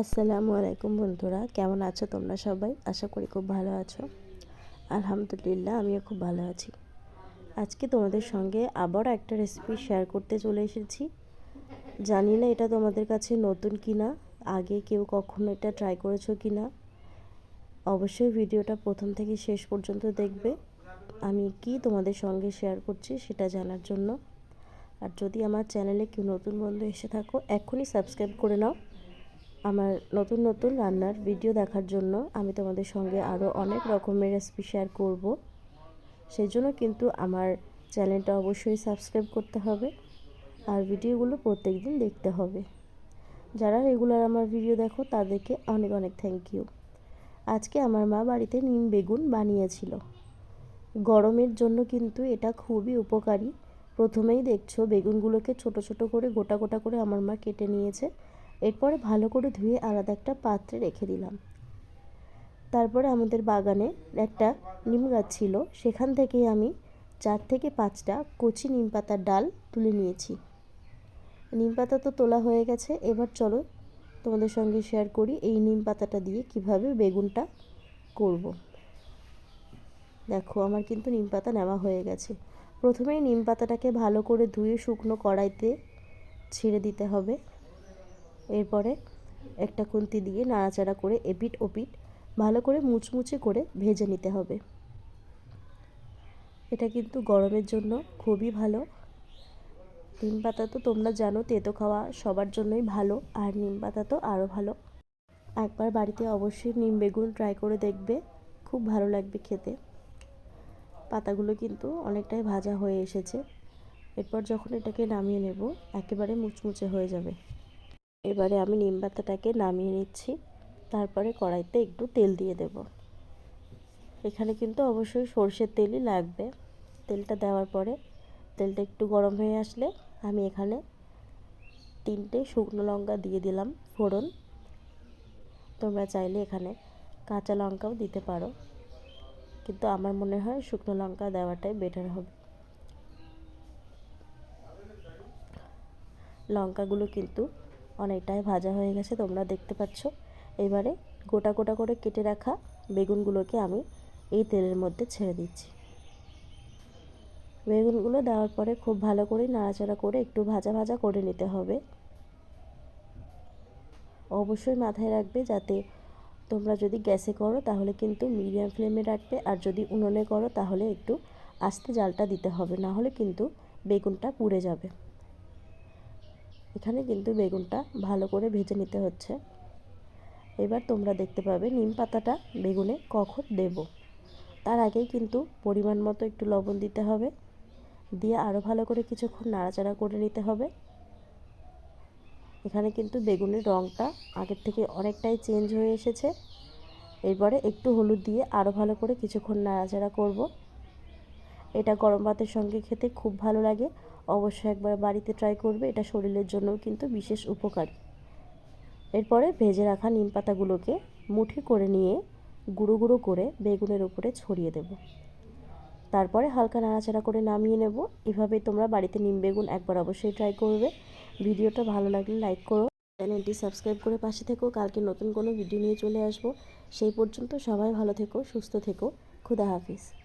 আসসালামু আলাইকুম বন্ধুরা, কেমন আছো তোমরা সবাই? আশা করি খুব ভালো আছো। আলহামদুলিল্লাহ, আমিও খুব ভালো আছি। আজকে তোমাদের সঙ্গে আবার একটা রেসিপি শেয়ার করতে চলে এসেছি। জানি না এটা তোমাদের কাছে নতুন কিনা, আগে কেউ কখনো এটা ট্রাই করেছ কি না অবশ্যই ভিডিওটা প্রথম থেকে শেষ পর্যন্ত দেখবে। আমি কি তোমাদের সঙ্গে শেয়ার করছি সেটা জানার জন্য। আর যদি আমার চ্যানেলে কেউ নতুন বন্ধু এসে থাকো, এখনই সাবস্ক্রাইব করে নাও। আমার নতুন নতুন রান্নার ভিডিও দেখার জন্য আমি তোমাদের সঙ্গে আরও অনেক রকমের রেসিপি শেয়ার করব। সেই জন্য কিন্তু আমার চ্যানেলটা অবশ্যই সাবস্ক্রাইব করতে হবে আর ভিডিওগুলো প্রত্যেক দিন দেখতে হবে। যারা রেগুলার আমার ভিডিও দেখো, তাদেরকে অনেক অনেক থ্যাংক ইউ আজকে আমার মা বাড়িতে নিম বেগুন বানিয়েছিল। গরমের জন্য কিন্তু এটা খুবই উপকারী। প্রথমেই দেখছ বেগুনগুলোকে ছোট ছোট করে গোটা গোটা করে আমার মা কেটে নিয়েছে। এরপরে ভালো করে ধুয়ে আলাদা একটা পাত্রে রেখে দিলাম। তারপরে আমাদের বাগানে একটা নিম গাছ ছিল, সেখান থেকে আমি চার থেকে পাঁচটা কচি নিম পাতার ডাল তুলে নিয়েছি। নিম পাতা তো তোলা হয়ে গেছে, এবার চলো তোমাদের সঙ্গে শেয়ার করি এই নিম পাতাটা দিয়ে কীভাবে বেগুনটা করব। দেখো, আমার কিন্তু নিম পাতা নেওয়া হয়ে গেছে। প্রথমেই নিম পাতাটাকে ভালো করে ধুয়ে শুকনো কড়াইতে ছেড়ে দিতে হবে। এরপরে একটা খুন্তি দিয়ে নাড়াচাড়া করে এপিট ওপিট ভালো করে মুচমুচে করে ভেজে নিতে হবে। এটা কিন্তু গরমের জন্য খুবই ভালো। নিম পাতা তো তোমরা জানো তেতো খাওয়া সবার জন্যই ভালো, আর নিম পাতা তো আরও ভালো। একবার বাড়িতে অবশ্যই নিম বেগুন ট্রাই করে দেখবে, খুব ভালো লাগবে খেতে। পাতাগুলো কিন্তু অনেকটাই ভাজা হয়ে এসেছে। এরপর যখন এটাকে নামিয়ে নেব, একেবারে মুচমুচে হয়ে যাবে। এবারে আমি নিম পাতাটাকে নামিয়ে নিচ্ছি। তারপরে কড়াইতে একটু তেল দিয়ে দেব। এখানে কিন্তু অবশ্যই সর্ষের তেলই লাগবে। তেলটা দেওয়ার পরে তেলটা একটু গরম হয়ে আসলে আমি এখানে তিনটে শুকনো লঙ্কা দিয়ে দিলাম ফোড়ন। তোমরা চাইলে এখানে কাঁচা লঙ্কাও দিতে পারো। কিন্তু আমার মনে হয় শুকনো লঙ্কা দেওয়াটাই বেটার হবে। লঙ্কাগুলো কিন্তু অনেকটাই ভাজা হয়ে গেছে, তোমরা দেখতে পাচ্ছ। এবারে গোটা গোটা করে কেটে রাখা বেগুনগুলোকে আমি এই তেলের মধ্যে ছেড়ে দিচ্ছি। বেগুনগুলো দেওয়ার পরে খুব ভালো করে নাড়াচাড়া করে একটু ভাজা ভাজা করে নিতে হবে। অবশ্যই মাথায় রাখবে যাতে তোমরা যদি গ্যাসে করো তাহলে কিন্তু মিডিয়াম ফ্লেমে রাখবে, আর যদি উনুনে করো তাহলে একটু আস্তে জালটা দিতে হবে না হলে কিন্তু বেগুনটা পুড়ে যাবে। এখানে কিন্তু বেগুনটা ভালো করে ভেজে নিতে হচ্ছে। এবার তোমরা দেখতে পাবে নিম পাতাটা বেগুনে কখন দেব। তার আগেই কিন্তু পরিমাণ মতো একটু লবণ দিতে হবে। দিয়ে আরও ভালো করে কিছুক্ষণ নাড়াচাড়া করে নিতে হবে। এখানে কিন্তু বেগুনের রঙটা আগের থেকে অনেকটাই চেঞ্জ হয়ে এসেছে। এরপরে একটু হলুদ দিয়ে আরও ভালো করে কিছুক্ষণ নাড়াচাড়া করব। এটা গরম ভাতের সঙ্গে খেতে খুব ভালো লাগে। অবশ্যই একবার বাড়িতে ট্রাই করবে, এটা শরীরের জন্যও কিন্তু বিশেষ উপকারী। এরপরে ভেজে রাখা নিম পাতাগুলোকে মুঠি করে নিয়ে গুঁড়ো গুঁড়ো করে বেগুনের উপরে ছড়িয়ে দেব। তারপরে হালকা নাড়াচাড়া করে নামিয়ে নেব। এভাবে তোমরা বাড়িতে নিম বেগুন একবার অবশ্যই ট্রাই করবে। ভিডিওটা ভালো লাগলে লাইক করো। চ্যানেলটি সাবস্ক্রাইব করে পাশে থেকো। কালকে নতুন কোনো ভিডিও নিয়ে চলে আসব। সেই পর্যন্ত সবাই ভালো থেকো, সুস্থ থেকো। খুদা হাফিজ।